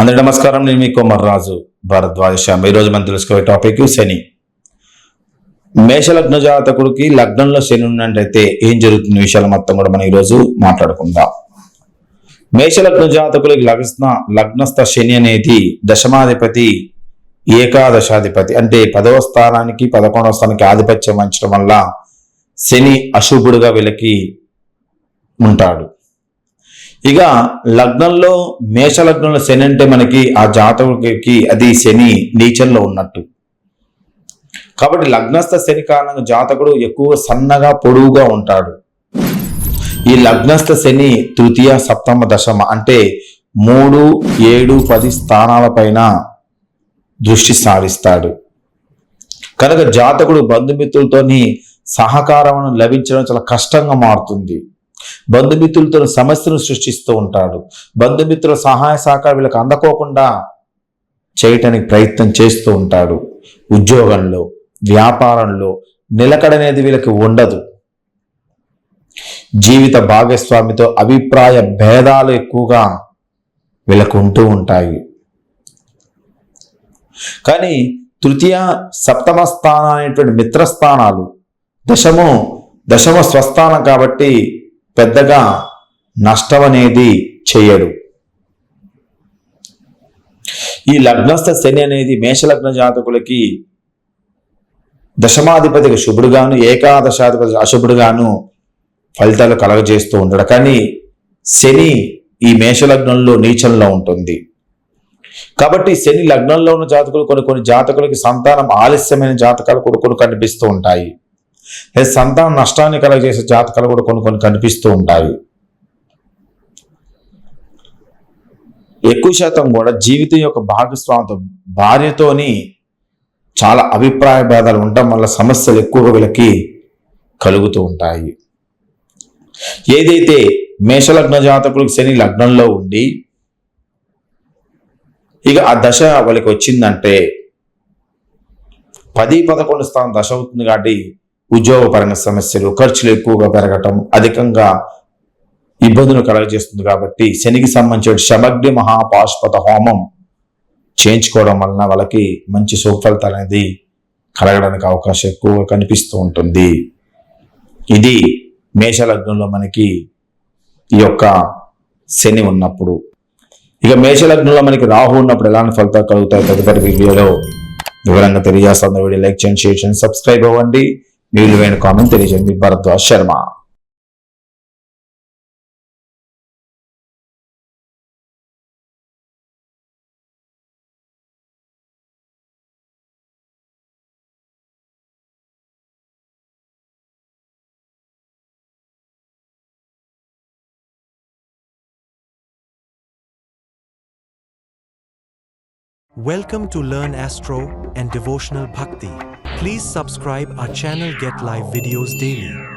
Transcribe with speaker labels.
Speaker 1: అందరి నమస్కారం. నేను మీ కొమర్రాజు భారద్వాజ శ్యామ్ ఈరోజు మనం తెలుసుకోే టాపిక్ శని. మేషలగ్న జాతకుడికి లగ్నంలో శని ఉన్నట్టయితే ఏం జరుగుతున్న విషయాలు మొత్తం కూడా మనం ఈరోజు మాట్లాడుకుందాం. మేషలగ్న జాతకులకి లగ్న లగ్నస్థ శని అనేది దశమాధిపతి ఏకాదశాధిపతి అంటే పదవ స్థానానికి పదకొండవ స్థానానికి ఆధిపత్యం వహించడం వల్ల శని అశుభుడుగా వీళ్ళకి ఉంటాడు. ఇక లగ్నంలో మేష లగ్నంలో శని అంటే మనకి ఆ జాతకుడికి అది శని నీచంలో ఉన్నట్టు. కాబట్టి లగ్నస్థ శని కారణంగా జాతకుడు ఎక్కువ సన్నగా పొడవుగా ఉంటాడు. ఈ లగ్నస్థ శని తృతీయ సప్తమ దశమ అంటే మూడు ఏడు పది స్థానాలపైన దృష్టి సారిస్తాడు. కనుక జాతకుడు బంధుమిత్రులతోని సహకారం లభించడం చాలా కష్టంగా మారుతుంది. బంధుమిత్రులతో సమస్యను సృష్టిస్తూ ఉంటాడు. బంధుమిత్రుల సహాయ సహకారం వీళ్ళకి అందకోకుండా చేయటానికి ప్రయత్నం చేస్తూ ఉంటాడు. ఉద్యోగంలో వ్యాపారంలో నిలకడనేది వీళ్ళకి ఉండదు. జీవిత భాగస్వామితో అభిప్రాయ భేదాలు ఎక్కువగా వీళ్ళకు ఉంటూ ఉంటాయి. కానీ తృతీయ సప్తమ స్థానం అనేటువంటి మిత్రస్థానాలు దశము దశమ స్వస్థానం కాబట్టి పెద్దగా నష్టం అనేది చేయడు. ఈ లగ్నస్థ శని అనేది మేషలగ్న జాతకులకి దశమాధిపతికి శుభుడుగాను ఏకాదశాధిపతి అశుభుడుగాను ఫలితాలు కలగజేస్తూ ఉంటాడు కానీ శని ఈ మేషలగ్నంలో నీచంలో ఉంటుంది. కాబట్టి శని లగ్నంలో ఉన్న జాతకులు కొన్ని కొన్ని జాతకులకి సంతానం ఆలస్యమైన జాతకాలు కూడా కొన్ని కనిపిస్తూ ఉంటాయి. సంతాన నష్టాన్ని కలగజేసే జాతకాలు కూడా కొన్ని కొన్ని కనిపిస్తూ ఉంటాయి. ఎక్కువ శాతం కూడా జీవితం యొక్క భాగస్వామితో భార్యతోని చాలా అభిప్రాయ భేదాలు ఉండటం వల్ల సమస్యలు ఎక్కువగా వీళ్ళకి కలుగుతూ ఉంటాయి. ఏదైతే మేషలగ్న జాతకులకు శని లగ్నంలో ఉండి ఇక ఆ దశ వాళ్ళకి వచ్చిందంటే పది పదకొండు స్థానం దశ అవుతుంది కాబట్టి ఉద్యోగపరంగా సమస్యలు ఖర్చులు ఎక్కువగా పెరగటం అధికంగా ఇబ్బందులు కలగజేస్తుంది కాబట్టి శనికి సంబంధించిన శమగ్ని మహాపాశుపత హోమం చేయించుకోవడం వలన వాళ్ళకి మంచి సుఫలితాలు అనేది కలగడానికి అవకాశం ఎక్కువగా కనిపిస్తూ ఉంటుంది. ఇది మేషలగ్నంలో మనకి ఈ యొక్క శని ఉన్నప్పుడు. ఇక మేషలగ్నంలో మనకి రాహు ఉన్నప్పుడు ఎలాంటి ఫలితాలు కలుగుతాయి తదుపరి వీడియోలో వివరంగా తెలియజేస్తాను. వీడియో లైక్ చేయండి షేర్ చేయండి సబ్స్క్రైబ్ అవ్వండి. మీ విలువైన కామెంట్ తెలియజేయండి Bharadwaj Sharma
Speaker 2: Welcome to Learn Astro and Devotional Bhakti. Please subscribe our channel get live videos daily.